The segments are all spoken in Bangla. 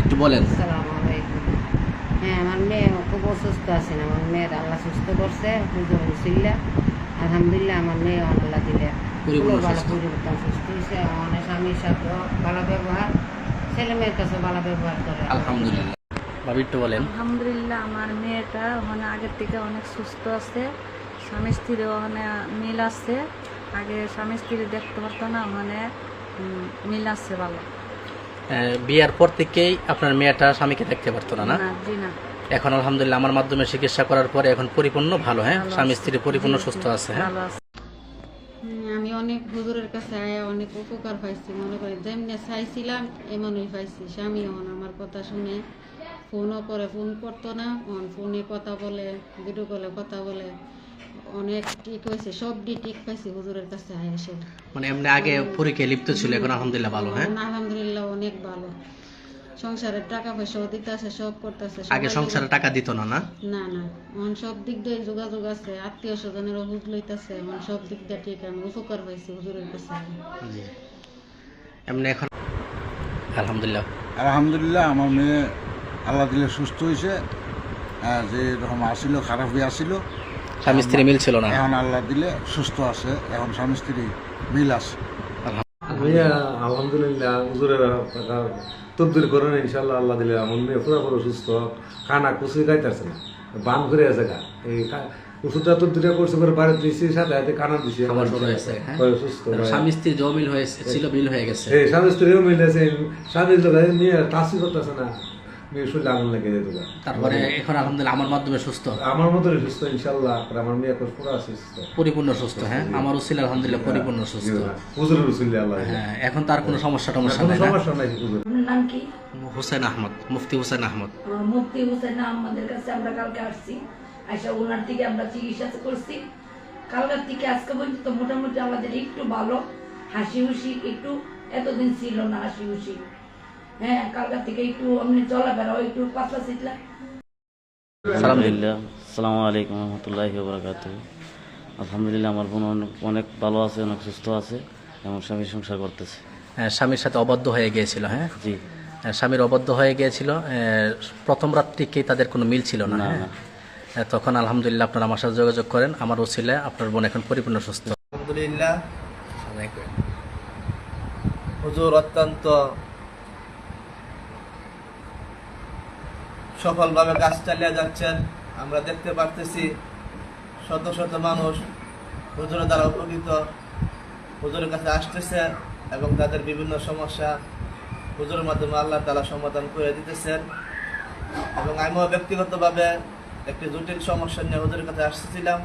একটু বলেন। হ্যাঁ আমার মেয়ে খুব অসুস্থ আছে না আমার মেয়ের আল্লাহ সুস্থ করছে আলহামদুলিল্লাহ আমার মেয়ে আল্লাহ দিলে। পরিপূর্ণ খুব ভালো সুস্থ। পরিবর্তন সুস্থ হয়েছে অনেক স্বামীর সাথেও ভালো ব্যবহার ছেলে মেয়ের কাছে ভালো ব্যবহার করে। আলহামদুলিল্লাহ। ভাবি বলেন। আলহামদুলিল্লাহ আমার মেয়েটা ওখানে আগের থেকে অনেক সুস্থ আছে। স্বামী স্ত্রীর ওখানে মিল আছে। আগে স্বামী স্ত্রী দেখতে পারতো না ওখানে মিল আছে ভালো। বিয়ার পর থেকেই আপনার মেয়েটা স্বামীকে দেখতে পারতো না না? এখন আলহামদুলিল্লাহ আমার মাধ্যমে চিকিৎসা করার পরে এখন পরিপূর্ণ ভালো হ্যাঁ? স্বামী স্ত্রী পরিপূর্ণ সুস্থ আছে হ্যাঁ? আমি অনেক হুজুরের কাছে আয়া অনেক উপকার পাইছি মনে করি যেমনি চাইছিলাম এমনই পাইছি। স্বামী এখন আমার কথা শুনে ফোনও করে ফোন করতো না ফোনে কথা বলে ভিডিও কলে কথা বলে অনেক ঠিক হয়েছে সব ঠিক পাইছি হুজুরের কাছে আয়া মানে এমনি আগে পরীক্ষায় লিপ্ত ছিল এখন আলহামদুলিল্লাহ ভালো হ্যাঁ? অনেক ভালো। সংসারের টাকা পয়সাও দিতেছে সব করতেছে আগে সংসারে টাকা দিত না না? না না। এখন সব দিক দিয়ে যোগাযোগ আছে আত্মীয় স্বজনের হুজ লইতেছে এখন সব দিক দিয়ে ঠিক আমি উপকার পাইছি হুজুরের কাছে জি। এমনি এখন? আলহামদুলিল্লাহ। আলহামদুলিল্লাহ আমার মেয়ে আল্লাহ দিলে সুস্থ হয়েছে যে এরকম আসিল খারাপ হয়ে আসিল স্বামী স্ত্রী মিল ছিল না? এখন আল্লাহ দিলে সুস্থ আছে এখন স্বামী স্ত্রী মিল আছে। আমি আলহামদুলিল্লাহ হুজুরের টাকা করেন ইনশাল্লাহ আল্লাহ দিলে আমার মেয়ে পুরো পুরো সুস্থ। খানা কুচি খাইতেছে না বান করে আছে গা। এই করছে করে বাড়ি দিয়েছি সাথে হাতে খানা দিছি। খাবার হয়েছে হ্যাঁ? সুস্থ স্বামী স্ত্রী মিল হয়েছে ছিল মিল হয়ে গেছে। স্বামী স্ত্রীও হয়েছে স্বামী লোক নিয়ে তাসি করতেছে না। মেয়ে শুনলে আগুন লেগে যেত তারপরে এখন আলহামদুলিল্লাহ আমার মাধ্যমে সুস্থ। আমার মতো সুস্থ ইনশাল্লাহ আমার মেয়ে এখন পুরো সুস্থ। পরিপূর্ণ সুস্থ হ্যাঁ? আমার উচিল আলহামদুলিল্লাহ পরিপূর্ণ সুস্থ। হুজুরের রসুল্লি আল্লাহ হ্যাঁ এখন তার কোনো সমস্যা টমস্যা কোনো সমস্যা নাই হুজুর নাম কি? হুসেন আহমদ মুফতি হুসেন আহমদ। মুফতি হোসেন আমাদের কাছে আমরা কালকে আসছি। আইসা ওনার থেকে আমরা চিকিৎসা করছি। কালকার থেকে আজকে পর্যন্ত মোটামুটি আমাদের একটু ভালো। হাসি হুসি একটু এতদিন ছিল না হাসি হুসি হ্যাঁ কালকার থেকে একটু এমনি চলাফেরা একটু পাতলা চিতলা আলহামদুলিল্লাহ আসসালামু আলাইকুম রহমতুল্লাহি বরকাত আলহামদুলিল্লাহ আমার বোন অনেক অনেক ভালো আছে অনেক সুস্থ আছে এবং স্বামী সংসার করতেছে। হ্যাঁ, স্বামীর সাথে অবদ্ধ হয়ে গিয়েছিল হ্যাঁ? জি। হ্যাঁ, স্বামীর অবদ্ধ হয়ে গিয়েছিল প্রথম রাত্রিকেই তাদের কোনো মিল ছিল না হ্যাঁ? হ্যাঁ, তখন আলহামদুলিল্লাহ আপনার আমার সাথে যোগাযোগ করেন আমার ওসিলে আপনার বোন এখন পরিপূর্ণ সুস্থ। আলহামদুলিল্লাহ। হুজুর অত্যন্ত সফলভাবে কাজ চালিয়ে যাচ্ছেন। আমরা দেখতে পারতেছি শত শত মানুষ হুজুরের দ্বারা উপকৃত, হুজুরের কাছে আসতেছে এবং তাদের বিভিন্ন সমস্যা হুজুরের মাধ্যমে আল্লাহ তালা সমাধান করে দিতেছেন। এবং আমিও ব্যক্তিগতভাবে একটি জটিল সমস্যা নিয়ে হুজুরের কাছে আসতেছিলাম।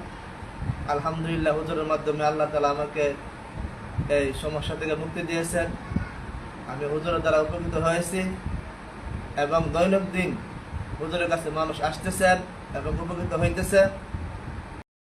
আলহামদুলিল্লাহ হুজুরের মাধ্যমে আল্লাহ তালা আমাকে এই সমস্যা থেকে মুক্তি দিয়েছেন। আমি হুজুরের দ্বারা উপকৃত হয়েছি। এবং দৈনন্দিন হুজুরের কাছে মানুষ আসতেছেন এবং উপকৃত হইতেছে।